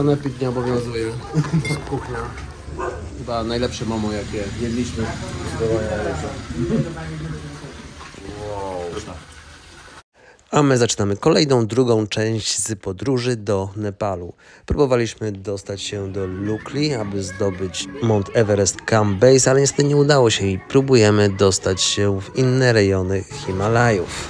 Sanepid nie obowiązuje. To jest kuchnia. Chyba najlepsze momo jakie jedliśmy. A my zaczynamy kolejną, drugą część z podróży do Nepalu. Próbowaliśmy dostać się do Lukli, aby zdobyć Mount Everest Camp Base, ale niestety nie udało się i próbujemy dostać się w inne rejony Himalajów.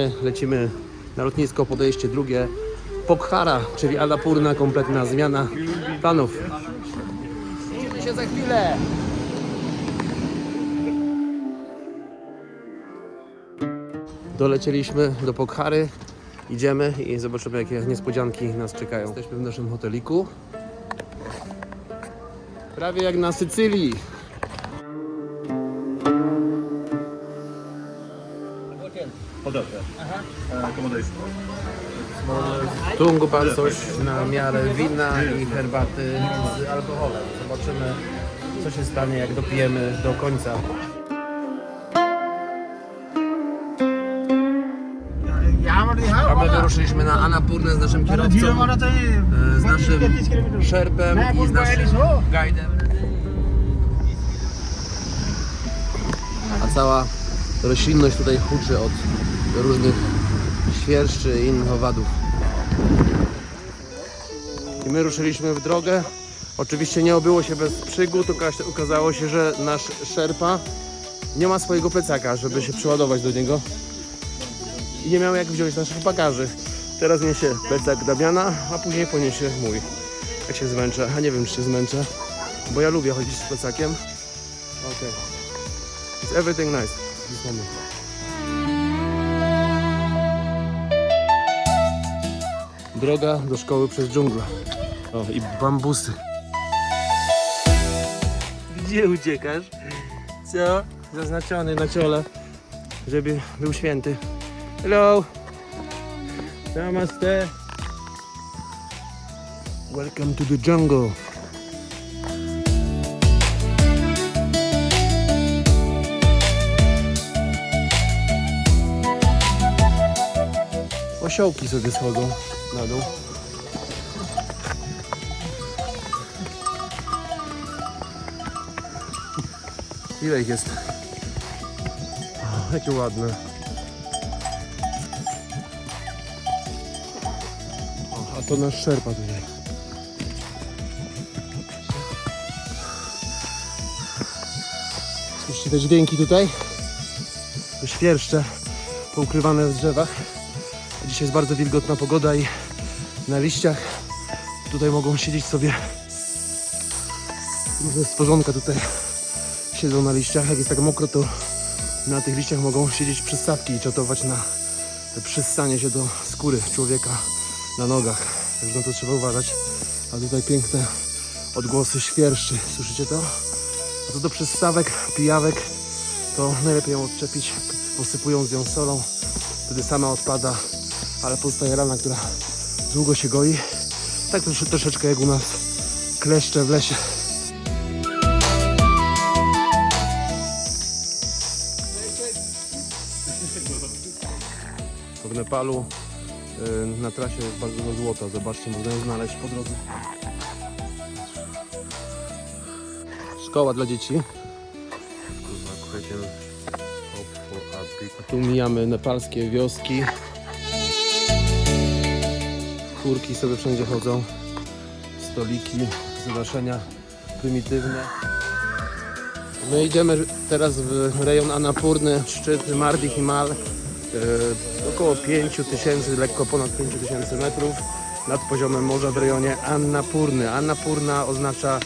My lecimy na lotnisko, podejście drugie. Pokhara, czyli Annapurna, kompletna zmiana planów. Widzimy się za chwilę. Dolecieliśmy do Pokhary. Idziemy i zobaczymy, jakie niespodzianki nas czekają. Jesteśmy w naszym hoteliku. Prawie jak na Sycylii. Hotel, yeah. Uh, accommodation. Tu pan coś na miarę wina i herbaty z alkoholem. Zobaczymy, co się stanie, jak dopijemy do końca. A my wyruszyliśmy na Anapurnę z naszym kierowcą, e, z naszym szerpem i z naszym guidem. A cała roślinność tutaj huczy od różnych świerszczy i innych owadów. I my ruszyliśmy w drogę. Oczywiście nie obyło się bez przygód. Oka- Okazało się, że nasz szerpa nie ma swojego plecaka, żeby się przyładować do niego. I nie miał jak wziąć naszych bagaży. Teraz niesie plecak Damiana, a później poniesie mój. Jak się zmęczę, a nie wiem czy się zmęczę, bo ja lubię chodzić z plecakiem. Okay. It's everything nice. This moment. Droga do szkoły przez dżunglę. O, i bambusy. Gdzie uciekasz? Co? Zaznaczony na ciole, żeby był święty. Hello! Namaste! Welcome to the jungle. Osiołki sobie schodzą na dół. Ile ich jest? Jakie ładne. A to nasz szerpa tutaj. Słyszycie te dźwięki tutaj? To świerszcze poukrywane w drzewach. Dzisiaj jest bardzo wilgotna pogoda i na liściach tutaj mogą siedzieć sobie różne stworzonka tutaj siedzą na liściach. Jak jest tak mokro, to na tych liściach mogą siedzieć przystawki i ciotować na przystanie się do skóry człowieka na nogach. Także na to trzeba uważać. A tutaj piękne odgłosy świerszczy. Słyszycie to? A co do przystawek, pijawek, to najlepiej ją odczepić, posypując ją solą. Wtedy sama odpada, ale pozostaje rana, która długo się goi. Tak trosze, troszeczkę jak u nas kleszcze w lesie. W Nepalu y, na trasie jest bardzo dużo złota. Zobaczcie, można ją znaleźć po drodze. Szkoła dla dzieci. A tu mijamy nepalskie wioski. Kurki sobie wszędzie chodzą. Stoliki, zadaszenia prymitywne. My idziemy teraz w rejon Anapurny, szczyt Mardi Himal. e, około 5000, lekko ponad 5000 metrów nad poziomem morza w rejonie Annapurny. Annapurna oznacza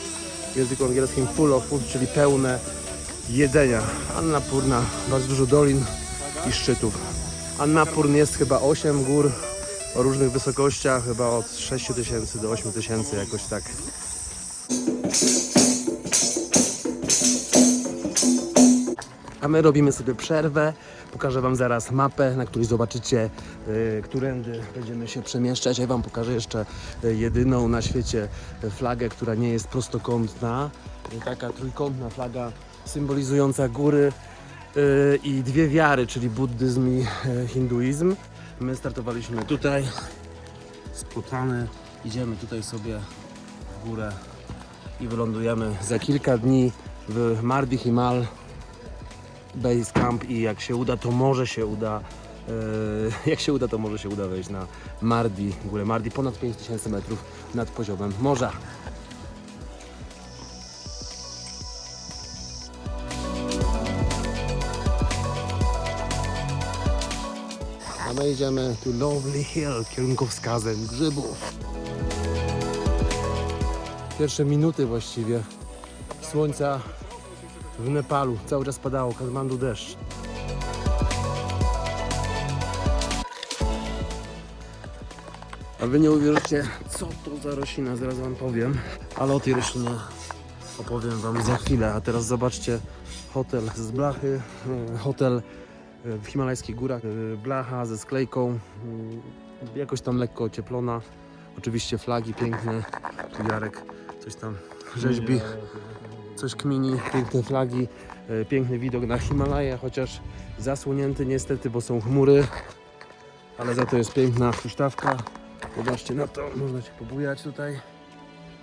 w języku angielskim full of food, czyli pełne jedzenia. Annapurna, bardzo dużo dolin i szczytów. Annapurn jest chyba 8 gór o różnych wysokościach, chyba od 6000 do 8000 jakoś tak. A my robimy sobie przerwę. Pokażę Wam zaraz mapę, na której zobaczycie, y, którędy będziemy się przemieszczać. Ja Wam pokażę jeszcze y, jedyną na świecie y, flagę, która nie jest prostokątna. Y, Taka trójkątna flaga symbolizująca góry yy, i dwie wiary, czyli buddyzm i e, hinduizm. My startowaliśmy tutaj, spłutany, idziemy tutaj sobie w górę i wylądujemy za kilka dni w Mardi Himal Base Camp i jak się uda, to może się uda e, jak się uda, to może się uda wejść na Mardi, górę Mardi, ponad 5000 metrów nad poziomem morza. A my idziemy tu Lovely Hill, kierunkowskazem grzybów. Pierwsze minuty właściwie słońca w Nepalu. Cały czas padało, Katmandu deszcz. A wy nie uwierzycie, co to za roślina, zaraz wam powiem. Ale o tej roślinie opowiem wam za chwilę. A teraz zobaczcie hotel z blachy, e, hotel w himalajskich górach, e, blacha ze sklejką, mm, jakoś tam lekko ocieplona. Oczywiście flagi piękne, Jarek coś tam rzeźbi, coś kmini, piękne flagi, e, piękny widok na Himalaje, chociaż zasłonięty niestety, bo są chmury, ale za to jest piękna huśtawka. Zobaczcie na to, można się pobujać tutaj,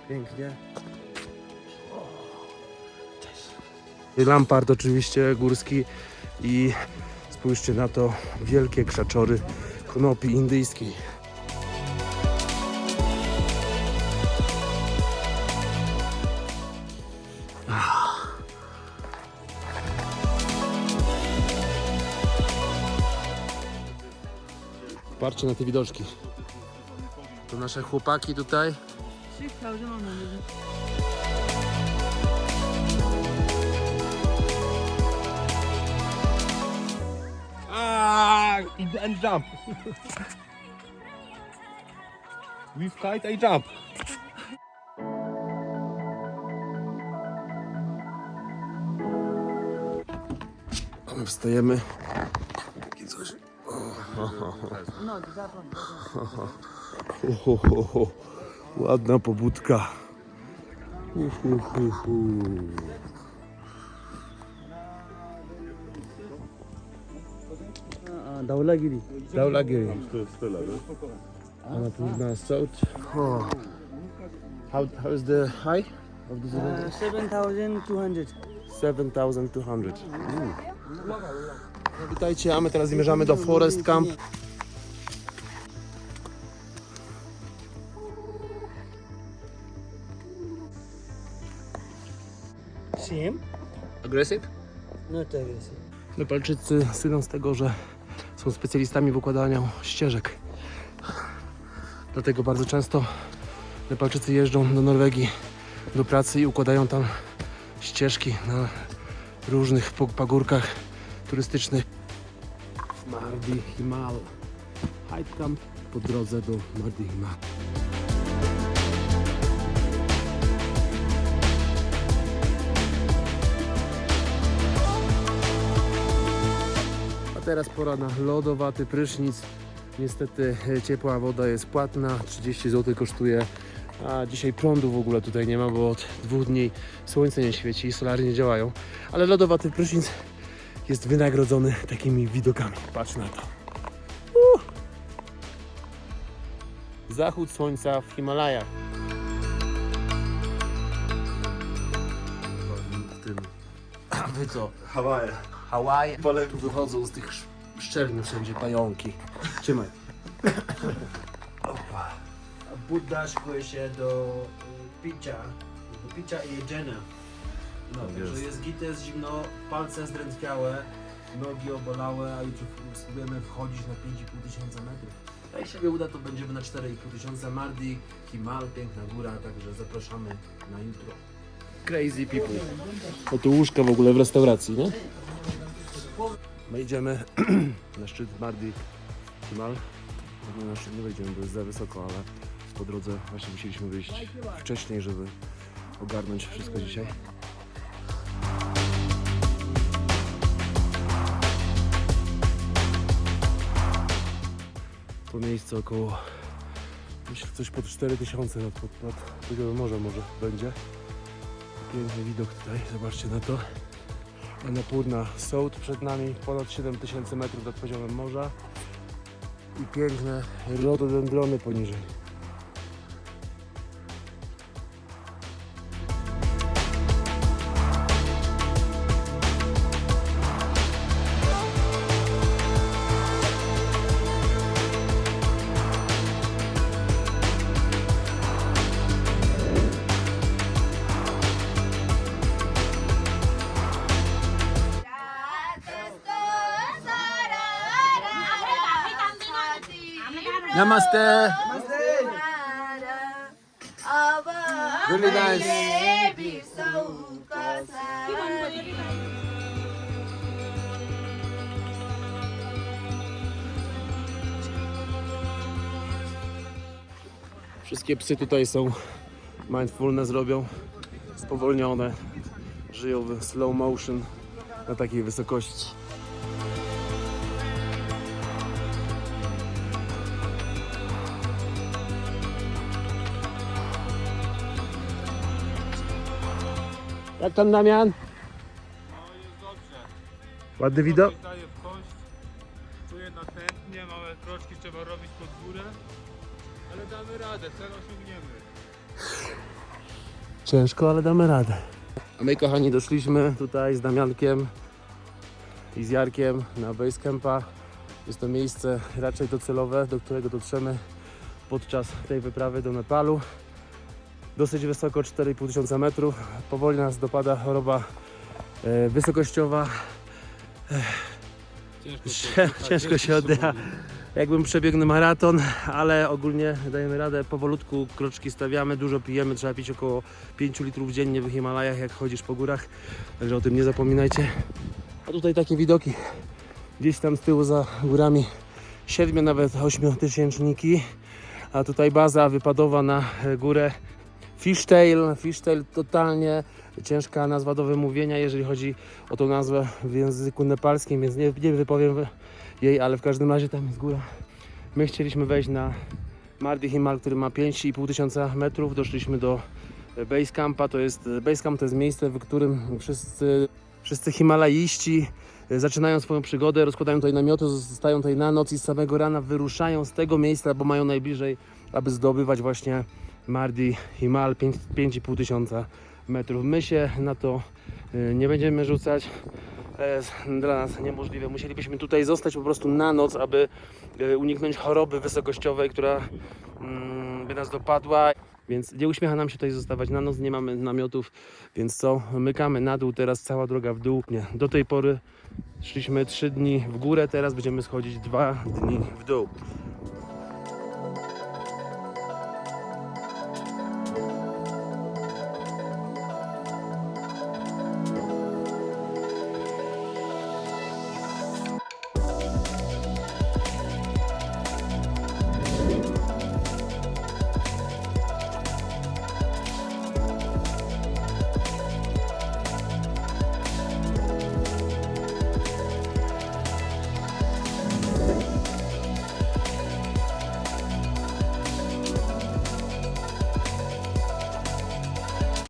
pięknie. Lampart oczywiście górski i spójrzcie na to, wielkie krzaczory konopi indyjskiej. Patrzcie na te widoczki. To nasze chłopaki tutaj. 6,000 on the Ah, and jump. we fight, I jump. My wstajemy. Takie coś. No, that one. Ho, ho, ho, ho. Ładna pobudka. Uh, Dhaulagiri. Daulagiri. Still, Annapurna South. Oh. How, how is the high of this event? Uh, 7,200. 7200. Mm. Witajcie, a my teraz zmierzamy do Forest Camp. Same? Aggressive? Not aggressive. Nepalczycy słyną z tego, że są specjalistami w układaniu ścieżek. Dlatego bardzo często Nepalczycy jeżdżą do Norwegii do pracy i układają tam ścieżki na różnych pagórkach turystycznych. Mardi Himal. Hike Camp po drodze do Mardi Himal. Teraz pora na lodowaty prysznic. Niestety e, ciepła woda jest płatna, 30 zł kosztuje. A dzisiaj prądu w ogóle tutaj nie ma, bo od dwóch dni słońce nie świeci i solary nie działają. Ale lodowaty prysznic jest wynagrodzony takimi widokami. Patrz na to. Uh! Zachód słońca w Himalajach. Wy co? Hawaje. Hawaje. Wychodzą z tych sz- szczelin wszędzie pająki. Trzymaj. Buddha szykuje się do y, picia, do picia i jedzenia. No, Tak także jest. jest git, jest zimno, palce zdrętwiałe, nogi obolałe, a jutro w- spróbujemy wchodzić na 5,5 tysiąca metrów. A jak się uda, to będziemy na 4,5 tysiąca Mardi, Himal, piękna góra, także zapraszamy na jutro. Crazy people. O tu łóżka w ogóle w restauracji, nie? My idziemy na szczyt Mardi Himal. No, Na szczyt nie wejdziemy, bo jest za wysoko, ale po drodze właśnie musieliśmy wyjść wcześniej, żeby ogarnąć wszystko dzisiaj. To miejsce około myślę coś pod 4000 nad, pod, nad poziomem morza może będzie. Piękny widok tutaj, zobaczcie na to. Annapurna Sołd przed nami, ponad 7000 metrów nad poziomem morza i piękne rododendrony poniżej. Namaste! Really nice. Wszystkie psy tutaj są mindfulness robią, spowolnione, żyją w slow motion na takiej wysokości. Jak tam Damian? No jest dobrze. Ładny widok? Daję w kość. Czuję natętnie, małe kroczki trzeba robić pod górę. Ale damy radę, cel osiągniemy. Ciężko, ale damy radę. A my kochani doszliśmy tutaj z Damiankiem i z Jarkiem na Basecampa. Jest to miejsce raczej docelowe, do którego dotrzemy podczas tej wyprawy do Nepalu. Dosyć wysoko, 4,5 tysiąca metrów. Powoli nas dopada choroba e, wysokościowa. Ciężko, Ciężko się oddycha. Jakbym przebiegł maraton, ale ogólnie dajemy radę, powolutku kroczki stawiamy, dużo pijemy, trzeba pić około 5 litrów dziennie w Himalajach, jak chodzisz po górach, także o tym nie zapominajcie. A tutaj takie widoki, gdzieś tam z tyłu za górami 7, nawet 8 tysięczniki, a tutaj baza wypadowa na górę Fishtail, Fishtail totalnie ciężka nazwa do wymówienia, jeżeli chodzi o tą nazwę w języku nepalskim, więc nie, nie wypowiem jej, ale w każdym razie tam jest góra. My chcieliśmy wejść na Mardi Himal, który ma 5,5 tysiąca metrów. Doszliśmy do Base Campa. To jest, Base Camp to jest miejsce, w którym wszyscy, wszyscy Himalaiści zaczynają swoją przygodę, rozkładają tutaj namioty, zostają tutaj na noc i z samego rana wyruszają z tego miejsca, bo mają najbliżej, aby zdobywać właśnie Mardi Himal 5 5,5 tysiąca metrów. My się na to e, nie będziemy rzucać. To jest dla nas niemożliwe. Musielibyśmy tutaj zostać po prostu na noc, aby e, uniknąć choroby wysokościowej, która mm, by nas dopadła. Więc nie uśmiecha nam się tutaj zostawać na noc, nie mamy namiotów, więc co? Mykamy na dół, teraz cała droga w dół. Nie. Do tej pory szliśmy 3 dni w górę, teraz będziemy schodzić 2 dni w dół.